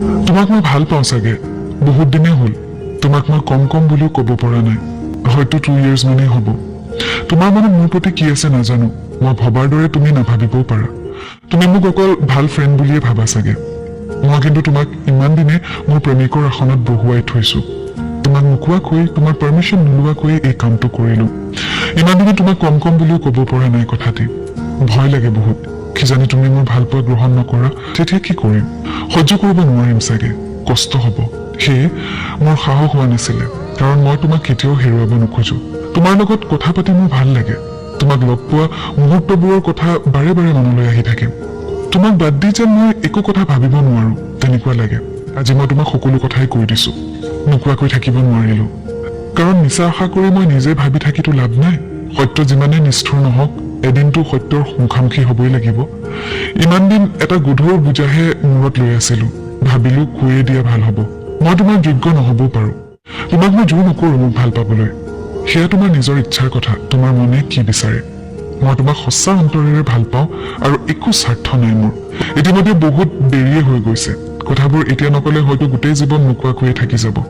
তোমাক মই ভালো পাওঁ চাগে। বহুত দিনেই হ'ল, তোমাক মই কম কম বুলিও ক'ব পৰা নাই। হয়তো টু ইয়েৰ্ছ মানেই হ'ব। তোমাৰ মানে মোৰ প্ৰতি কি আছে নাজানো। মই ভবাৰ দৰে তুমি নাভাবিবও পাৰা। তুমি মোক অকল ভালো ফ্ৰেণ্ড বুলিয়ে ভাবা চাগে। মই কিন্তু তোমাক ইমান দিনে মোৰ প্ৰেমিকৰ আসনত বহুৱাই থৈছো। তোমাক নোকোৱাকৈ, তোমাৰ পাৰ্মিশ্যন নোলোৱাকৈ এই কামটো কৰিলো। ইমান দিনে তোমাক কম কম বুলিও ক'ব পৰা নাই কথাটি। ভয় লাগে বহুত। কিজানি তুমি মোৰ ভাল পোৱা গ্ৰহণ নকৰা তেতিয়া কি কৰিম? সহ্য কৰিব নোৱাৰিম চাগে কষ্ট হ'ব। সেয়ে মোৰ সাহস হোৱা নাছিলে কাৰণ মই তোমাক কেতিয়াও হেৰুৱাব নোখোজো। তোমাৰ লগত কথা পাতি মোৰ ভাল লাগে। তোমাক লগ পোৱা মুহূৰ্তবোৰৰ কথা বাৰে বাৰে মনলৈ আহি থাকে তোমাক বাদ দি যেন মই একো কথা ভাবিব নোৱাৰো তেনেকুৱা লাগে। আজি মই তোমাক সকলো কথাই কৈ দিছো। নোকোৱাকৈ থাকিব নোৱাৰিলো। কাৰণ মিছা আশা কৰি মই নিজে ভাবি থাকিতো লাভ নাই। সত্য যিমানে নিষ্ঠুৰ নহওক এদিনটো সত্যৰ মুখামুখি হবই লাগিব। ইমান দিন এটা গধুৰ বোজাহে মূৰত লৈ আছিলো। ভাবিলো কৈয়ে দিয়া ভাল হ'ব। মই তোমাৰ যোগ্য নহবও পাৰো। তোমাক মই জোৰ নকৰো মোক ভাল পাবলৈ। সেয়া তোমাৰ নিজৰ ইচ্ছাৰ কথা। তোমাৰ মনে কি বিচাৰে? মই তোমাক সঁচা অন্তৰেৰে ভাল পাওঁ আৰু একো স্বাৰ্থ নাই মোৰ। ইতিমধ্যে বহুত দেৰিয়ে হৈ গৈছে। কথাবোৰ এতিয়া নকলে হয়তো গোটেই জীৱন নোকোৱাকৈয়ে থাকি যাব।